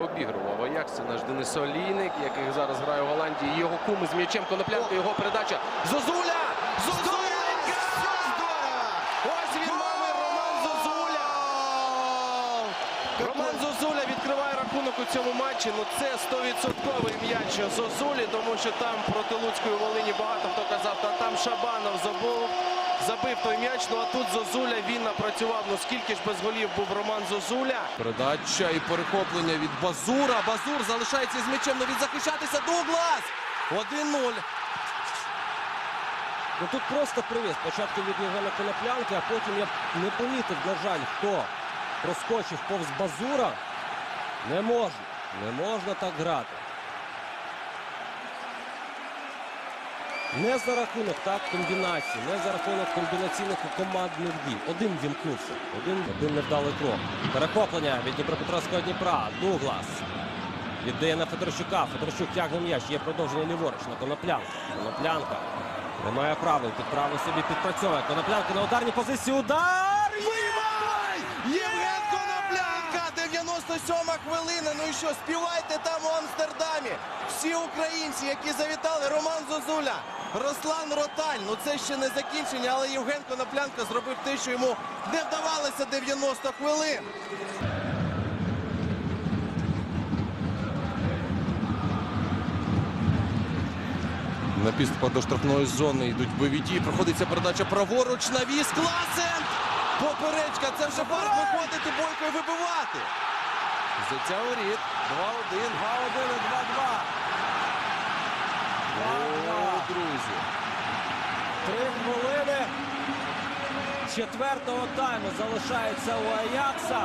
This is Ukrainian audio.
Обігрував Аякс, це наш Денис Олійник, який зараз грає у Голландії. Його кум з м'ячем Коноплянка, його передача. Зозуля! Зозуля! Ось він мами Роман Зозуля! Роман Зозуля відкриває рахунок у цьому матчі. Ну це 100% м'яч Зозулі, тому що там проти Луцької Волині багато хто казав, та там Шабанов забув. Забив той м'яч, ну а тут Зозуля він напрацював. Ну скільки ж без голів був Роман Зозуля. Передача і перехоплення від Базура. Базур залишається з м'ячем, не відзахищатися. Дуглас! 1-0. Ну тут просто привіз. Спочатку від Євгена Коноплянки, а потім я не помітив, на жаль, хто проскочив повз Базура. Не можна. Не можна так грати. Не за рахунок так комбінації, не за рахунок комбінаційних командних дій. Один вімкнувся, один, один невдалий крок. Перехоплення від Дніпропетровського Дніпра. Дуглас. Віддає на Федорчука. Федорчук тягне м'яч. Є продовження ліворуч на Коноплянку. Коноплянка. Немає правил. Під правил собі підпрацьовує. Коноплянка на ударній позиції. Удар! Вибивай! Євген! 97 хвилина. Ну і що, співайте там у Амстердамі. Всі українці, які завітали, Роман Зозуля, Руслан Роталь. Ну це ще не закінчення, але Євген Коноплянка зробив те, що йому не вдавалося 90 хвилин. На підступах до штрафної зони йдуть бойові дії. Проходиться передача праворуч на віз. Класен! Поперечка. Це вже фарт виходити бойко і вибивати. Взяття у рід. 2-1. 2-1 і 2-2. О, друзі. Три хвилини четвертого тайму залишається у Аякса.